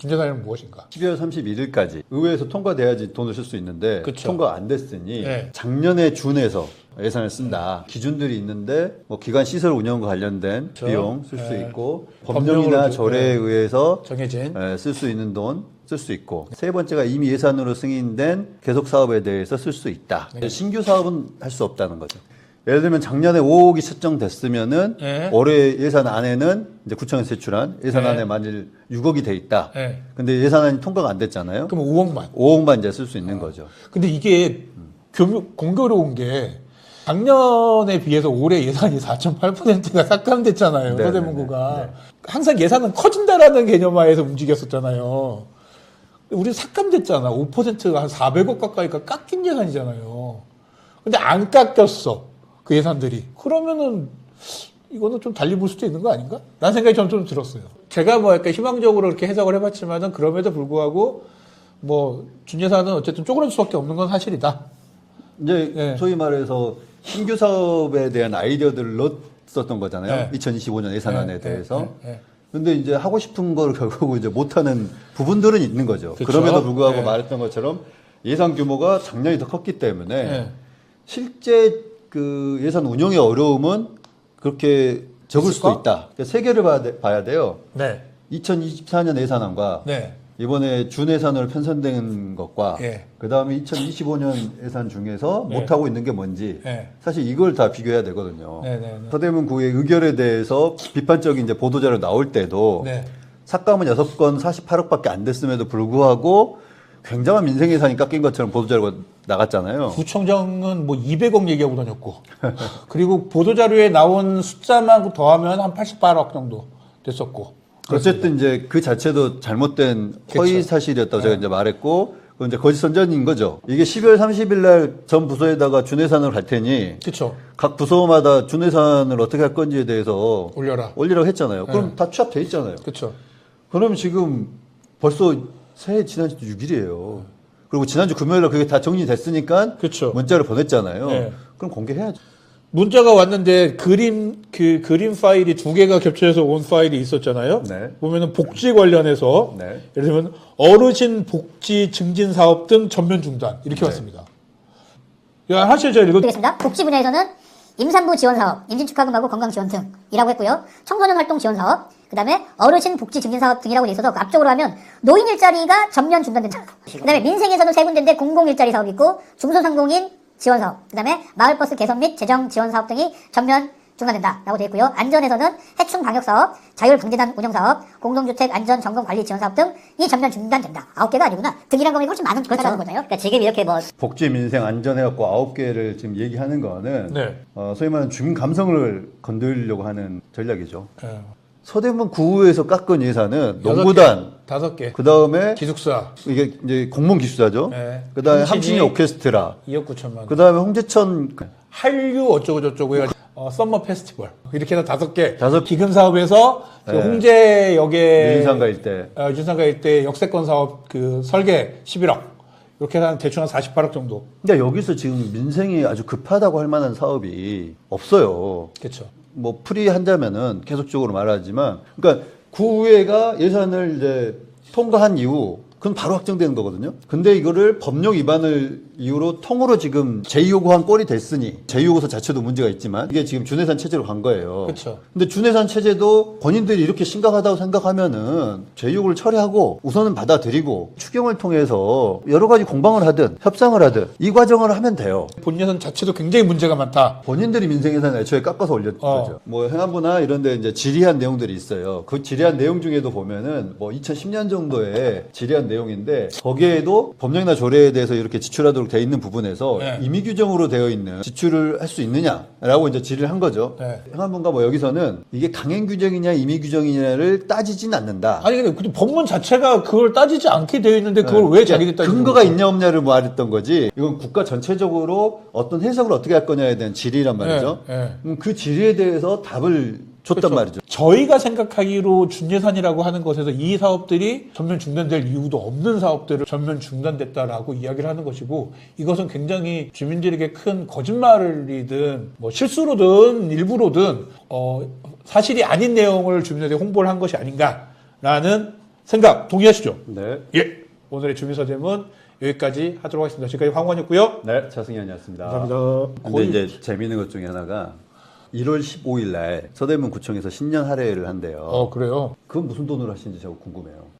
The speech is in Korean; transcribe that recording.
준재산은 무엇인가? 12월 31일까지 의회에서 통과돼야지 돈을 쓸 수 있는데 그쵸. 통과 안 됐으니 네. 작년에 준해서 예산을 쓴다 기준들이 있는데 뭐 기관 시설 운영과 관련된 그쵸. 비용 쓸수 네. 있고 법령이나 주- 절에 네. 의해서 정해진 쓸 수 있는 돈 쓸 수 있고 세 번째가 이미 예산으로 승인된 계속 사업에 대해서 쓸 수 있다. 네. 신규 사업은 할 수 없다는 거죠. 예를 들면 작년에 5억이 책정됐으면은 네. 올해 예산 안에는 이제 구청에서 제출한 예산 네. 안에 만일 6억이 돼 있다. 네. 근데 예산안이 통과가 안 됐잖아요. 그럼 5억만. 5억만 이제 쓸 수 있는 거죠. 근데 이게 교묘, 공교로운 게 작년에 비해서 올해 예산이 4.8%가 삭감됐잖아요. 네, 서대문구가. 네, 네. 항상 예산은 커진다라는 개념하에서 움직였었잖아요. 우리 삭감됐잖아. 5%가 한 400억 가까이가 깎인 예산이잖아요. 근데 안 깎였어. 그 예산들이. 그러면은 이거는 좀 달리 볼 수도 있는 거 아닌가? 라는 생각이 저는 좀 들었어요. 제가 뭐 약간 희망적으로 이렇게 해석을 해봤지만은 그럼에도 불구하고 뭐 준예산은 어쨌든 쪼그라들 수밖에 없는 건 사실이다. 이제 네. 소위 말해서 신규 사업에 대한 아이디어들을 넣었었던 거잖아요. 네. 2025년 예산안에 네, 대해서. 네, 네. 근데 이제 하고 싶은 걸 결국 이제 못하는 부분들은 있는 거죠. 그쵸. 그럼에도 불구하고 네. 말했던 것처럼 예산 규모가 작년이 더 컸기 때문에 네. 실제 그 예산 운영의 어려움은 그렇게 적을 수도 있을까? 있다. 그러니까 세 개를 봐야, 돼, 봐야 돼요. 네. 2024년 예산안과 네. 이번에 준예산으로 편성된 것과 예. 그 다음에 2025년 예산 중에서 네. 못하고 있는 게 뭔지 네. 사실 이걸 다 비교해야 되거든요. 네, 네, 네. 서대문 구의 의결에 대해서 비판적인 이제 보도자료 나올 때도 네. 삭감은 6건 48억밖에 안 됐음에도 불구하고 굉장한 민생 예산이 깎인 것처럼 보도자료가 나갔잖아요. 구청장은 뭐 200억 얘기하고 다녔고 그리고 보도자료에 나온 숫자만 더하면 한 88억 정도 됐었고 어쨌든 이제 그 자체도 잘못된 허위. 사실이었다고 제가 이제 말했고 그건 이제 거짓 선전인 거죠. 이게 12월 30일 날 전 부서에다가 준예산을 갈 테니 그렇죠. 각 부서마다 준예산을 어떻게 할 건지에 대해서 올려라. 올리라고 했잖아요. 그럼 네. 다 취합돼 있잖아요. 그렇죠. 그럼 지금 벌써 새해 지난주 6일이에요. 그리고 지난주 금요일 날 그게 다 정리됐으니까 그쵸. 문자를 보냈잖아요. 네. 그럼 공개해야죠. 문자가 왔는데 그림 그 그림 파일이 두 개가 겹쳐서 온 파일이 있었잖아요. 네. 보면은 복지 관련해서 네. 예를 들면 어르신 복지 증진 사업 등 전면 중단 이렇게 네. 왔습니다. 야, 사실 제가 읽어 드리겠습니다. 복지 분야에서는 임산부 지원 사업, 임신 축하금하고 건강 지원 등이라고 했고요. 청소년 활동 지원 사업, 그다음에 어르신 복지 증진 사업 등이라고 돼 있어서 그 앞쪽으로 하면 노인 일자리가 전면 중단된다. 그다음에 민생에서는 세 군데인데 공공 일자리 사업이 있고 중소상공인 지원 사업, 그다음에 마을버스 개선 및 재정 지원 사업 등이 전면 중단된다라고 되어 있고요. 안전에서는 해충 방역 사업, 자율 방재단 운영 사업, 공동주택 안전 점검 관리 지원 사업 등이 전면 중단된다. 아홉 개가 아니구나. 등이란 검이 훨씬 많은 거라는 거잖아요. 그러니까 지금 이렇게 뭐 복지 민생 안전해 갖고 아홉 개를 지금 얘기하는 거는 네. 어, 소위 말하는 주민 감성을 건드리려고 하는 전략이죠. 예. 서대문 구에서 깎은 예산은 농구단, 개, 다섯 개, 그 다음에 기숙사 이게 이제 공무원 기숙사죠. 네. 그 다음에 함신이 오케스트라. 2억 9천만 원. 그 다음에 홍제천 한류 어쩌고 저쩌고 해가지고 어, 썸머 페스티벌 이렇게 해서 다섯 개 다섯- 기금 사업에서 그 네. 홍제역에 민상가 일대. 어, 윤상가 일대 역세권 사업 그 설계 11억 이렇게 해서 한 대충 한 48억 정도 그러니까 여기서 지금 민생이 아주 급하다고 할 만한 사업이 없어요. 그렇죠. 뭐 풀이 한다면은 계속적으로 말하지만 그러니까 구의회가 예산을 이제 통과한 이후 그건 바로 확정되는 거거든요. 근데 이거를 법령 위반을 이유로 통으로 지금 제2요구한 꼴이 됐으니 제2요구서 자체도 문제가 있지만 이게 지금 준예산 체제로 간 거예요. 그쵸. 근데 준예산 체제도 본인들이 이렇게 심각하다고 생각하면은 제2요구를 처리하고 우선은 받아들이고 추경을 통해서 여러 가지 공방을 하든 협상을 하든 이 과정을 하면 돼요. 본 예산 자체도 굉장히 문제가 많다. 본인들이 민생 예산 애초에 깎아서 올렸 어. 뭐 행안부나 이런 데 이제 질의한 내용들이 있어요. 그 질의한 내용 중에도 보면은 뭐 2010년 정도에 질의한 내용인데 거기에도 법령이나 조례에 대해서 이렇게 지출하도록 돼 있는 부분에서 네. 임의 규정으로 되어 있는 지출을 할 수 있느냐라고 이제 질의를 한 거죠. 네. 행안부가 뭐 여기서는 이게 강행 규정이냐 임의 규정이냐를 따지진 않는다. 아니 근데 그 법문 자체가 그걸 따지지 않게 되어 있는데 그걸 네. 왜 자기들 따지는 근거가 거죠? 있냐 없냐를 말했던 거지. 이건 국가 전체적으로 어떤 해석을 어떻게 할 거냐에 대한 질의란 말이죠. 네, 네. 음, 그 질의에 대해서 답을 줬단 그렇죠. 말이죠. 저희가 생각하기로 준예산이라고 하는 것에서 이 사업들이 전면 중단될 이유도 없는 사업들을 전면 중단됐다라고 이야기를 하는 것이고 이것은 굉장히 주민들에게 큰 거짓말이든 뭐 실수로든 일부로든 어, 사실이 아닌 내용을 주민들에게 홍보를 한 것이 아닌가라는 생각 동의하시죠? 네. 예. 오늘의 주민서재문 여기까지 하도록 하겠습니다. 지금까지 황원이었고요. 네, 차승현이었습니다. 감사합니다. 근데 이제 재미있는 것 중에 하나가 1월 15일 날 서대문 구청에서 신년 할애를 한대요. 어 그래요. 그건 무슨 돈으로 하시는지 제가 궁금해요.